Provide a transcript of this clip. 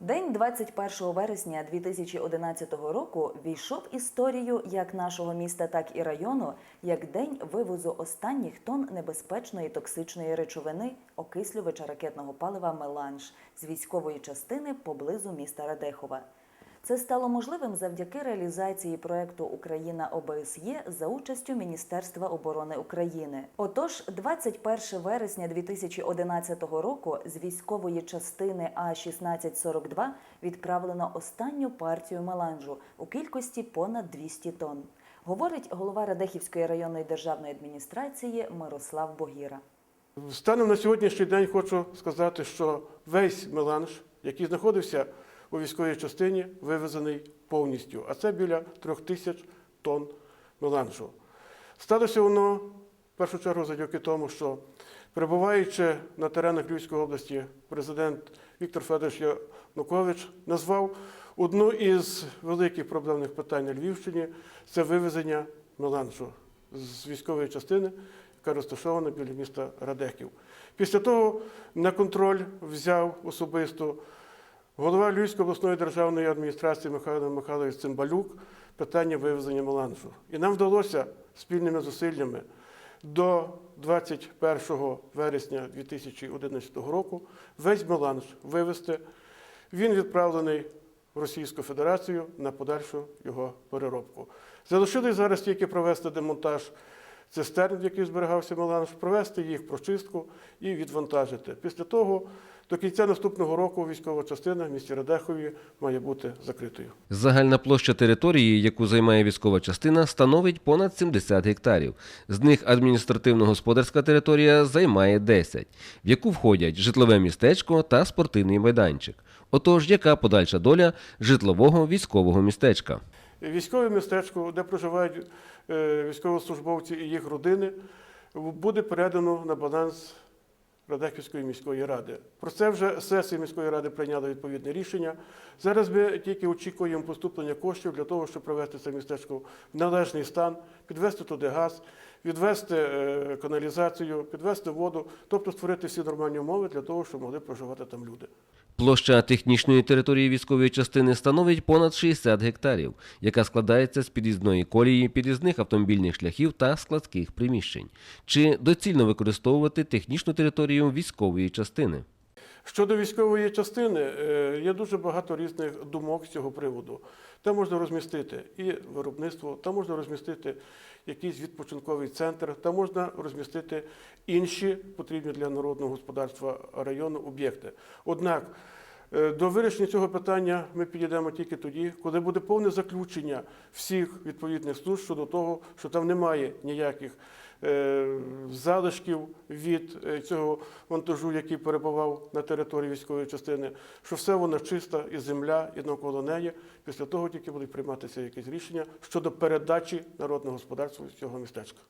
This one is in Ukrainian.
День 21 вересня 2011 року війшов історію як нашого міста, так і району, як день вивозу останніх тонн небезпечної токсичної речовини окислювача ракетного палива Меланж з військової частини поблизу міста Радехова. Це стало можливим завдяки реалізації проекту Україна ОБСЄ за участю Міністерства оборони України. Отож, 21 вересня 2011 року з військової частини А 1642 відправлено останню партію меланжу у кількості понад 200 тонн. Говорить голова Радехівської районної державної адміністрації Мирослав Богіра. Станом на сьогоднішній день хочу сказати, що весь меланж, який знаходився у військовій частині, вивезений повністю, а це біля трьох тисяч тонн меланжу. Сталося воно в першу чергу завдяки тому, що перебуваючи на теренах Львівської області, президент Віктор Федорович Янукович назвав одну із великих проблемних питань на Львівщині це вивезення меланжу з військової частини, яка розташована біля міста Радехів. Після того на контроль взяв особисто голова Львівської обласної державної адміністрації Михайло Михайлович Цимбалюк питання вивезення меланжу. І нам вдалося спільними зусиллями до 21 вересня 2011 року весь меланж вивезти. Він відправлений в Російську Федерацію на подальшу його переробку. Залишилось зараз тільки провести демонтаж цистерн, в яких зберігався меланж, провести їх прочистку і відвантажити. Після того до кінця наступного року військова частина в місті Радехові має бути закритою. Загальна площа території, яку займає військова частина, становить понад 70 гектарів. З них адміністративно-господарська територія займає 10, в яку входять житлове містечко та спортивний майданчик. Отож, яка подальша доля житлового військового містечка? Військове містечко, де проживають е, військовослужбовці і їх родини, буде передано на баланс Радехівської міської ради. Про це вже сесії міської ради прийняли відповідне рішення. Зараз ми тільки очікуємо поступлення коштів для того, щоб привести це містечко в належний стан, підвести туди газ, відвести е, каналізацію, підвести воду, тобто створити всі нормальні умови для того, щоб могли проживати там люди. Площа технічної території військової частини становить понад 60 гектарів, яка складається з під'їзної колії, під'їзних автомобільних шляхів та складських приміщень. Чи доцільно використовувати технічну територію військової частини? Щодо військової частини, е, є дуже багато різних думок з цього приводу. Там можна розмістити і виробництво, там можна розмістити якийсь відпочинковий центр, там можна розмістити інші потрібні для народного господарства району об'єкти. Однак до вирішення цього питання ми підійдемо тільки тоді, коли буде повне заключення всіх відповідних служб щодо того, що там немає ніяких е, залишків від е, цього вантажу, який перебував на території військової частини, що все воно чиста і земля, і навколо неї. Після того тільки будуть прийматися якісь рішення щодо передачі народного господарства цього містечка.